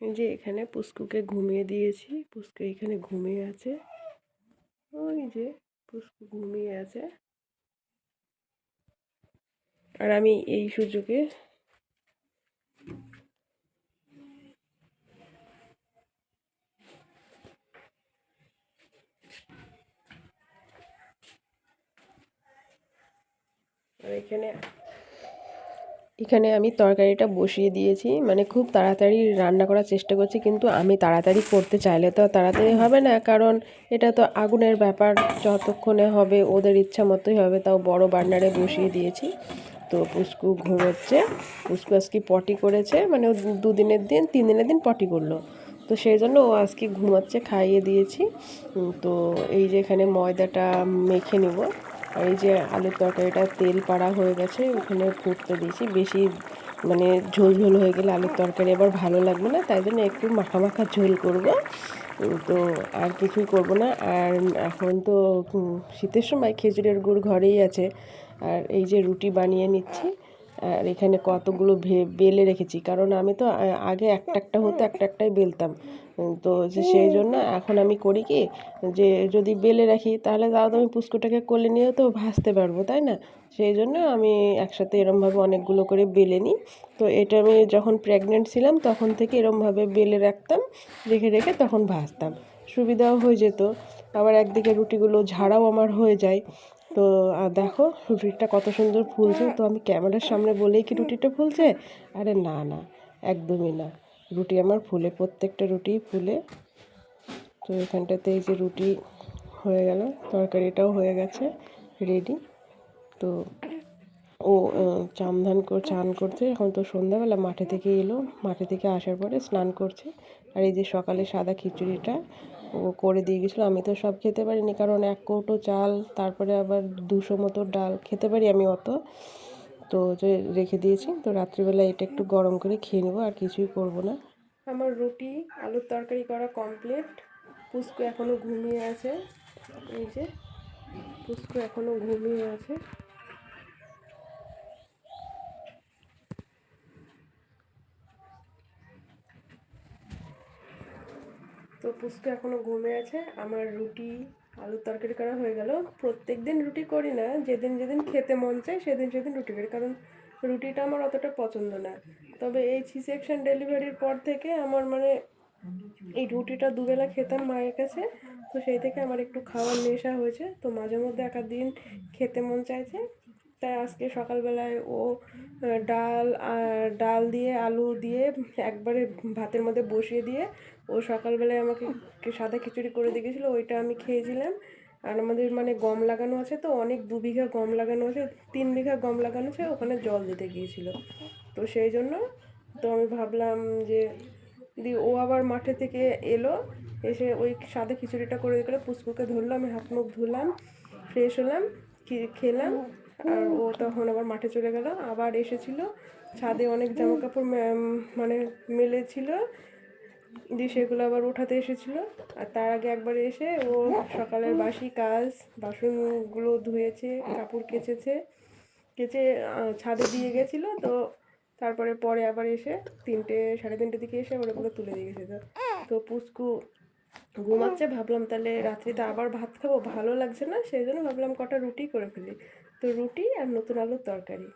যে এখানে পুষ্কুকে ঘুমিয়ে দিয়েছি। পুষ্কু এখানে ঘুমিয়ে আছে। ওই যে পুষ্কু ঘুমিয়ে আছে। আর আমি এই সুযোগে আর এখানে এখানে আমি তরকারিটা বসিয়ে দিয়েছি। মানে খুব তাড়াতাড়ি রান্না করার চেষ্টা করছি, কিন্তু আমি তাড়াতাড়ি করতে চাইলে তো তাড়াতাড়ি হবে না। কারণ এটা তো আগুনের ব্যাপার, যতক্ষণে হবে ওদের ইচ্ছা মতোই হবে। তাও বড় বার্নারে বসিয়ে দিয়েছি। তো পুষ্কু ঘুমোচ্ছে, পুষ্কু আজকে পটি করেছে। মানে দুদিনের দিন তিন দিনের দিন পটি করল। তো সেই জন্য ও আজকে ঘুমাচ্ছে, খাইয়ে দিয়েছি। তো এই যে এখানে ময়দাটা মেখে নিব। এই যে আলুর তরকারিটা তেল পাড়া হয়ে গেছে, ওখানে ফুটতে দিয়েছি। বেশি মানে ঝোল ঝোল হয়ে গেলে আলুর তরকারি আবার ভালো লাগবে না, তাই জন্য একটু মাখা মাখা ঝোল করব। তো আর কিছুই করব না। আর এখন তো শীতের সময় খেজুরের গুড় ঘরেই আছে। আর এই যে রুটি বানিয়ে নিচ্ছি। আর এখানে কতগুলো বেলে রেখেছি। কারণ আমি তো আগে একটা একটা হতো, একটা একটাই বেলতাম। তো সেই জন্য এখন আমি করি কি, যে, যদি বেলে রাখি, তাহলে তাও তো আমি পুষ্কুটাকে কোলে নিয়েও তো ভাজতে পারব, তাই না? সেই জন্য আমি একসাথে এরমভাবে অনেকগুলো করে বেলে নিই। তো এটা আমি যখন প্রেগনেন্ট ছিলাম, তখন থেকে এরমভাবে বেলে রাখতাম, রেখে রেখে তখন ভাজতাম। সুবিধাও হয়ে যেত। আবার একদিকে রুটিগুলো ঝাড়াও আমার হয়ে যায়। তো দেখো রুটিটা কত সুন্দর ফুলছে। তো আমি ক্যামেরার সামনে বলেই কি রুটিটা ফুলছে? আরে না না, একদমই না। রুটি আমার ফুলে, প্রত্যেকটা রুটি ফুলে। তো এখানটাতে এই যে রুটি হয়ে গেল, তরকারিটাও হয়ে গেছে রেডি তো ও চান ধান চান করছে। এখন তো সন্ধ্যাবেলা, মাঠে থেকে এলো। মাঠে থেকে আসার পরে স্নান করছে। আর এই যে সকালে সাদা খিচুড়িটা করে দিয়ে গেছিল। আমি তো সব খেতে পারিনি কারণ এক কৌটো চাল, তারপরে আবার দুশো মতো ডাল খেতে পারি আমি অত। তো যে রেখে দিয়েছি। তো রাত্রিবেলা এটা একটু গরম করে খেয়ে নেব, আর কিছুই করব না। আমার রুটি, আলুর তরকারি করা কমপ্লিট পুষ্কু এখনও ঘুমিয়ে আছে। এই যে, পুষ্কু এখনও ঘুমিয়ে আছে। তো পুষ্কু এখনও ঘুমে আছে। আমার রুটি, আলুর তরকারি করা হয়ে গেল। প্রত্যেক দিন রুটি করি না, যেদিন যেদিন খেতে মন চায় সেদিন সেদিন রুটি করি, কারণ রুটিটা আমার অতটা পছন্দ না। তবে এই সি সেকশন ডেলিভারির পর থেকে আমার মানে এই রুটিটা দুবেলা খেতাম মায়ের কাছে, তো সেই থেকে আমার একটু খাওয়ার নেশা হয়েছে। তো মাঝে মধ্যে এক দিন খেতে মন চাইছে। তাই আজকে সকালবেলায় ও ডাল ডাল দিয়ে, আলু দিয়ে একবারে ভাতের মধ্যে বসিয়ে দিয়ে ও সকালবেলায় আমাকে সাদা খিচুড়ি করে দিয়ে গেছিল, ওইটা আমি খেয়েছিলাম। আর আমাদের মানে গম লাগানো আছে তো, অনেক দু বিঘা গম লাগানো আছে, তিন বিঘা গম লাগানো আছে, ওখানে জল দিতে গিয়েছিল। তো সেই জন্য তো আমি ভাবলাম যে, দি, ও আবার মাঠে থেকে এলো, এসে ওই সাদা খিচুড়িটা করে দিয়ে পুষ্পুকে ধরলো, আমি হাত মুখ ধুলাম, ফ্রেশ হলাম খেলাম। আর ও তখন আবার মাঠে চলে গেল আবার এসেছিল। ছাদে অনেক জামা কাপড় মানে মেলেছিল। দিয়ে সেগুলো আবার উঠাতে এসেছিল। আর তার আগে একবার এসে ও সকালের বাসি কাজ বাসনগুলো ধুয়েছে কাপড় কেচেছে। কেচে ছাদে দিয়ে গেছিল। তো তারপরে পরে আবার এসে তিনটে সাড়ে তিনটে দিকে এসে আবার ওগুলো তুলে দিয়ে গেছে। তো পুষ্কু ঘুমাচ্ছে, ভাবলাম তাহলে রাত্রিতে আবার ভাত খাব, ভালো লাগছে না, সেই জন্য ভাবলাম কটা রুটি করে ফেলি। তো রুটি আর নতুন আলুর তরকারি।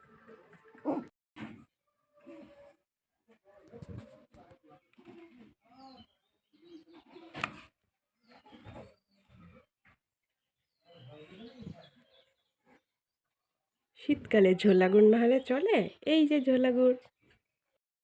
শীতকালে ঝোলা গুড় না হলে চলে, এই যে ঝোলা গুড়